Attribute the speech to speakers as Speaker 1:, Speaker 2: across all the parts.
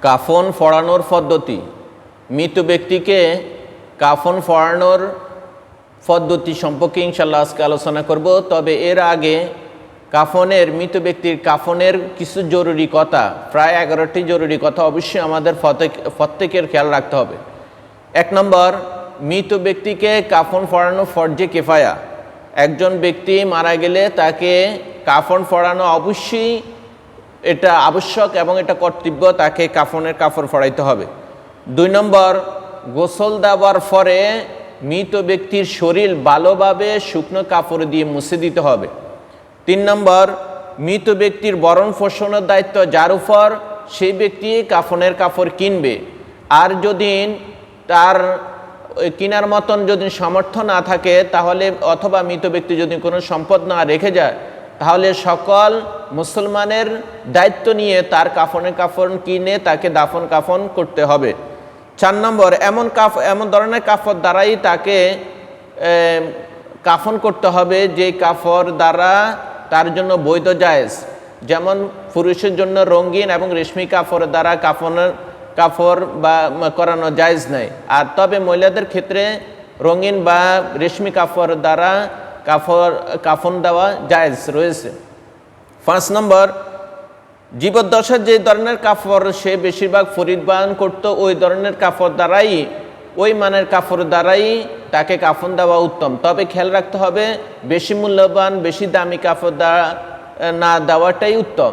Speaker 1: কাফন ফড়ানোর পদ্ধতি। মৃত ব্যক্তিকে কাফন ফড়ানোর পদ্ধতি সম্পর্কে ইনশাল্লাহ আজকে আলোচনা করব। তবে এর আগে কাফনের, মৃত ব্যক্তির কাফনের কিছু জরুরি কথা, প্রায় এগারোটি জরুরি কথা অবশ্যই আমাদের প্রত্যেক- প্রত্যেকের খেয়াল রাখতে হবে। এক নম্বর, মৃত ব্যক্তিকে কাফন ফড়ানো ফর্জে কেফায়া। একজন ব্যক্তি মারা গেলে তাকে কাফন ফড়ানো অবশ্যই এটা আবশ্যক এবং এটা কর্তব্য, তাকে কাফনের কাপড় ফড়াইতে হবে। দুই নম্বর, গোসল দেওয়ার পরে মৃত ব্যক্তির শরীর ভালোভাবে শুকনো কাপড় দিয়ে মুছে দিতে হবে। তিন নম্বর, মৃত ব্যক্তির বরণ পোষণের দায়িত্ব যার উপর সেই ব্যক্তি কাফনের কাপড় কিনবে। আর যদি তার কেনার মতন যদি সামর্থ্য না থাকে, তাহলে অথবা মৃত ব্যক্তি যদি কোনো সম্পদ না রেখে যায় তাহলে সকল মুসলমানের দায়িত্ব নিয়ে তার কাফনের কাফন কিনে তাকে দাফন কাফন করতে হবে। চার নম্বর, এমন কাফ, এমন ধরনের কাফর দ্বারাই তাকে কাফন করতে হবে যে কাফর দ্বারা তার জন্য বৈধ জায়েজ। যেমন পুরুষের জন্য রঙিন এবং রেশমি কাপড় দ্বারা কাফনের কাপড় বা করানো জায়েজ নাই আর তবে মহিলাদের ক্ষেত্রে রঙিন বা রেশমি কাপড় দ্বারা কাফর, কাফন দেওয়া জায়েজ রয়েছে। পাঁচ নম্বর জীবদ্দশার যে ধরনের কাপড় সে বেশিরভাগ পরিধান করত ওই ধরনের কাপড় দ্বারাই, ওই মানের কাপড় দ্বারাই তাকে কাফন দেওয়া উত্তম। তবে খেয়াল রাখতে হবে, বেশি মূল্যবান, বেশি দামি কাপড় দেওয়া না দেওয়াটাই উত্তম।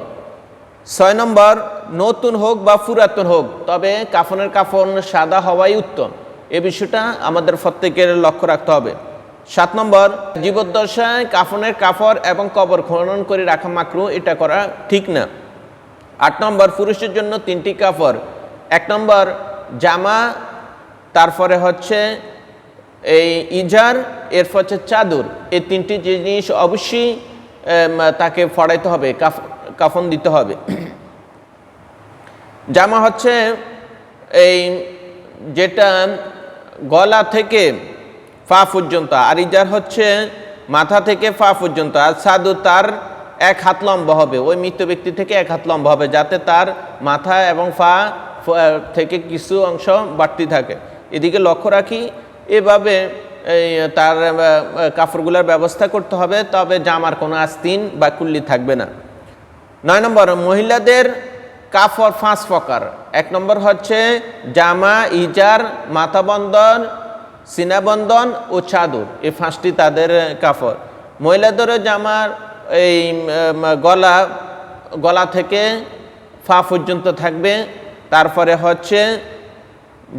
Speaker 1: ছয় নম্বর নতুন হোক বা পুরাতন হোক, তবে কাফনের কাফন সাদা হওয়াই উত্তম। এ বিষয়টা আমাদের প্রত্যেকের লক্ষ্য রাখতে হবে। সাত নম্বর, জীবদ্দশায় কাফনের কাফর এবং কবর খনন করে রাখা মাকরু, এটা করা ঠিক না। আট নম্বর, পুরুষের জন্য তিনটি কাফর। এক নম্বর, জামা, তারপরে হচ্ছে এই ইজার, এরপর হচ্ছে চাদর। এই তিনটি জিনিস অবশ্যই তাকে ফড়াইতে হবে, কাফ, কাফন দিতে হবে। জামা হচ্ছে এই যেটা গলা থেকে পা পর্যন্ত। আর ইজার হচ্ছে মাথা থেকে পা পর্যন্ত। আর সাধু তার এক হাত লম্বা হবে। ওই মৃত ব্যক্তি থেকে এক হাত লম্বা হবে যাতে তার মাথা এবং ফ- থেকে কিছু অংশ বাড়তি থাকে। এদিকে লক্ষ্য রাখি, এভাবে তার কাপড়গুলোর ব্যবস্থা করতে হবে, তবে জামার কোনো আস্তিন বা কুল্লি থাকবে না। নয় নম্বর, মহিলাদের কাপড় পাঁচ প্রকার এক নম্বর হচ্ছে জামা, ইজার, মাথাবন্ধন সিনাবন্ধন ও চাদর, এই পাঁচটি তাদের কাপড় মহিলাদেরও জামার এই গলা গলা থেকে ফা পর্যন্ত থাকবে, তারপরে হচ্ছে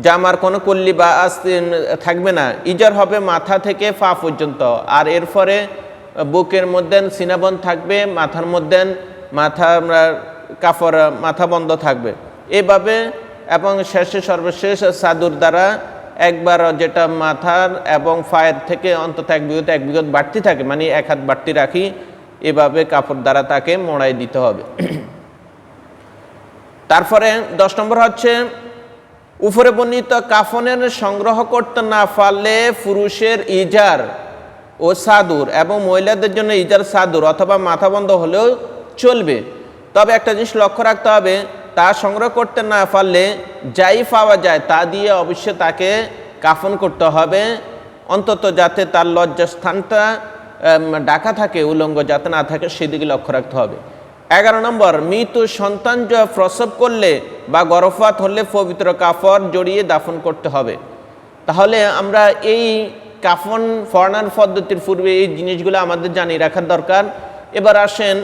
Speaker 1: জামার কোনো কল্লি বা থাকবে না, ইজার হবে মাথা থেকে পা পর্যন্ত, আর এরপরে বুকের মধ্যে সিনাবন থাকবে, মাথার মধ্যে মাথা কাপড় মাথা বন্ধ থাকবে। এভাবে এবং শেষে সর্বশেষ সাদুর দ্বারা একবার যেটা মাথার এবং ফায়ের থেকে অন্তত এক বিগত এক বিগত বাড়তি থাকে মানে এক হাত বাড়তি রাখি, এভাবে কাপড় দ্বারা তাকে মোড়াই দিতে হবে। তারপরে দশ নম্বর হচ্ছে, উপরে বর্ণিত কাফনের সংগ্রহ করতে না পারলে পুরুষের ইজার ও সাদুর এবং মহিলাদের জন্য ইজার সাদুর অথবা মাথা বন্ধ হলেও চলবে। তবে একটা জিনিস লক্ষ্য রাখতে হবে তা সংগ্রহ করতে না পারলে যাই পাওয়া যায় তা দিয়ে অবশ্যই তাকে কাফন করতে হবে। অন্তত যাতে তার লজ্জাস্থানটা ঢাকা থাকে, উলঙ্গ যাতে না থাকে, সেদিকে লক্ষ্য রাখতে হবে। এগারো নম্বর, মৃত সন্তান প্রসব করলে বা গর্ভপাত হলে পবিত্র কাফর জড়িয়ে দাফন করতে হবে। তাহলে আমরা এই কাফন ফড়ানোর পদ্ধতির পূর্বে এই জিনিসগুলো আমাদের জানিয়ে রাখার দরকার। এবার আসেন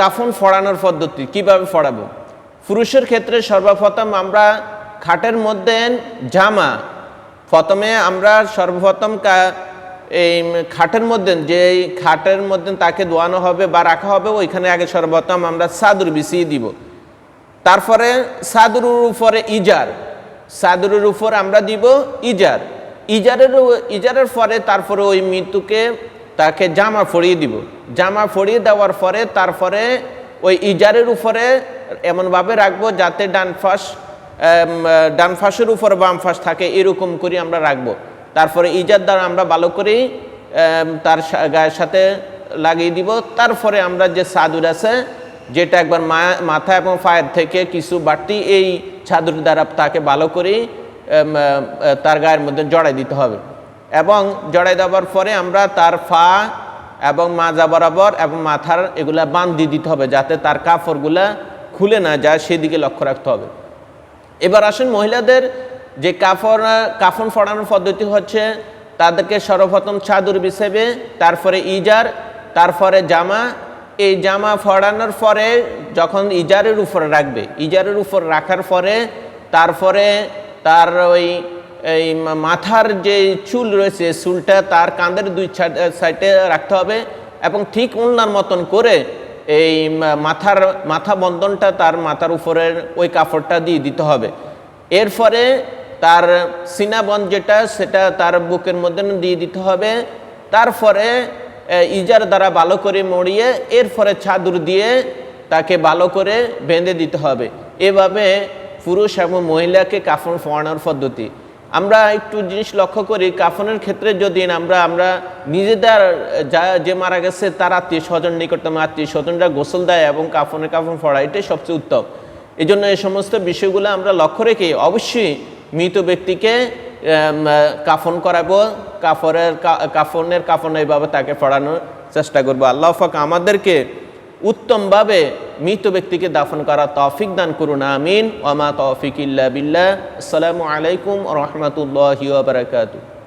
Speaker 1: কাফন ফড়ানোর পদ্ধতি, কীভাবে ফড়াবো? পুরুষের ক্ষেত্রে সর্বপ্রথম আমরা খাটের মধ্যে জামা। প্রথমে আমরা সর্বপ্রথম এই খাটের মধ্যে যে খাটের মধ্যে তাকে দোয়ানো হবে বা রাখা হবে, ওইখানে আগে সর্বপ্রথম আমরা সাদুর বিছিয়ে দিব। তারপরে সাদুরের উপরে ইজার। সাদুরের উপর আমরা দিব ইজার। ইজারের ইজারের পরে তারপরে ওই মৃত্যুকে তাকে জামা ফড়িয়ে দিব। জামা ফড়িয়ে দেওয়ার পরে তারপরে ওই ইজারের উপরে এমনভাবে রাখব যাতে ডান ফাঁস ডান উপর বাম ফাঁস থাকে এরকম করে আমরা রাখব। তারপরে ইজার দ্বারা আমরা ভালো করে এম, তার গায়ের সাথে লাগিয়ে দিব। তারপরে আমরা যে সাদুর আছে যেটা একবার মাথা এবং পায়ের থেকে কিছু বাড়তি এই ছাদুর দ্বারা তাকে ভালো করে তার গায়ের মধ্যে জড়াই দিতে হবে। এবং জড়াই দেওয়ার পরে আমরা তার ফা এবং মাজা বরাবর এবং মাথার এগুলা দিয়ে দিতে হবে যাতে তার কাপড়গুলা খুলে না যায়, সেদিকে লক্ষ্য রাখতে হবে। এবার আসেন মহিলাদের, যে কাফন কাফন ফড়ানোর পদ্ধতি হচ্ছে তাদেরকে সর্বপ্রথম চাদর বিছেবে, তারপরে ইজার, তারপরে জামা। এই জামা ফড়ানোর পরে যখন ইজারের উপরে রাখবে, ইজারের উপর রাখার পরে তারপরে তার ওই এই মাথার যে চুল রয়েছে, চুলটা তার কাঁধের দুই সাইডে রাখতে হবে এবং ঠিক ওনার মতন করে এই মাথার মাথা বন্ধনটা তার মাথার উপরের ওই কাপড়টা দিয়ে দিতে হবে। এরপরে তার সিনাবন যেটা, সেটা তার বুকের মধ্যে দিয়ে দিতে হবে। তারপরে ইজার দ্বারা ভালো করে মরিয়ে এরপরে ছাদুর দিয়ে তাকে ভালো করে বেঁধে দিতে হবে। এভাবে পুরুষ এবং মহিলাকে কাফন ফোয়ানোর পদ্ধতি। আমরা একটু জিনিস লক্ষ্য করি, কাফনের ক্ষেত্রে যদি আমরা আমরা নিজেদের, যা, যে মারা গেছে তার আত্মীয় স্বজন, নিকটতম আত্মীয় স্বজনরা গোসল দেয় এবং কাফনের কাফন ফড়া এটাই সবচেয়ে উত্তম। এই জন্য এই সমস্ত বিষয়গুলো আমরা লক্ষ্য রেখে অবশ্যই মৃত ব্যক্তিকে কাফন করাবো কাফরের কাফনের কাফন এইভাবে তাকে ফড়ানোর চেষ্টা করব। আল্লাহ ফাক আমাদেরকে উত্তমভাবে মৃত ব্যক্তিকে দাফন করা তৌফিক দান করুন, আমিন। ওমা তৌফিক ইল্লা বিল্লাহ। আসসালামু আলাইকুম রহমতুল্লাহ বারাকাতুহ।